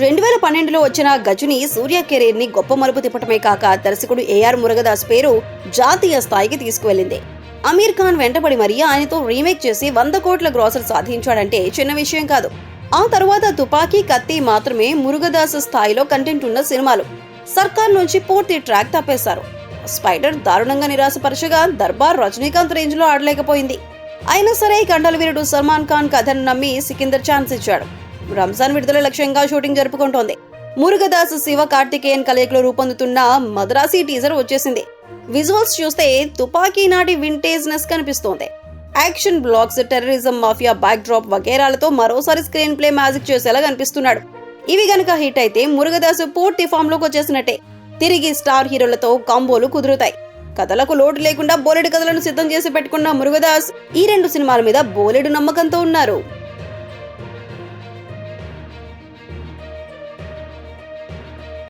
రెండు వేల పన్నెండులో వచ్చిన గజని సూర్య కెరీర్ని గొప్ప మలుపు తిప్పటమే కాక దర్శకుడు ఏఆర్ మురుగదాస్ పేరు జాతీయ స్థాయికి తీసుకువెళ్ళింది. అమీర్ ఖాన్ వెంటబడి మరీ ఆయనతో రీమేక్ చేసి వంద కోట్ల గ్రాసులు సాధించాడంటే చిన్న విషయం కాదు. ఆ తర్వాత తుపాకీ కత్తి మాత్రమే మురుగదాస్ స్థాయిలో కంటెంట్ ఉన్న సినిమాలు. సర్కార్ నుంచి పూర్తి ట్రాక్ తప్పేశారు. స్పైడర్ దారుణంగా నిరాశపరచగా దర్బార్ రజనీకాంత్ రేంజ్లో ఆడలేకపోయింది. అయినా సరే కండల వీరుడు సల్మాన్ ఖాన్ కథను నమ్మి సికిందర్ ఛాన్స్ ఇచ్చాడు. రంజాన్ విడుదల లక్ష్యంగా షూటింగ్ జరుపుకుంటోంది. మురుగదాస్ శివ కార్తికేయన్ కలయికలో రూపొందుతున్న మద్రాసీ టీజర్ వచ్చేసింది. విజువల్స్ చూస్తే తుపాకీ నాటి వింటేజ్నెస్ కనిపిస్తోంది. Action blocks terrorism mafia backdrop వగేరాలతో మరోసారి స్క్రీన్ ప్లే మ్యాజిక్ చేసేలా కనిపిస్తున్నాడు. ఇవి గనక హిట్ అయితే మురుగదాసు పూర్తి ఫామ్లోకి వచ్చేసినట్టే. తిరిగి స్టార్ హీరోలతో కాంబోలు కుదురుతాయి. కథలకు లోటు లేకుండా బోలెడు కథలను సిద్ధం చేసి పెట్టుకున్న మురుగదాస్ ఈ రెండు సినిమాల మీద బోలెడు నమ్మకంతో ఉన్నారు.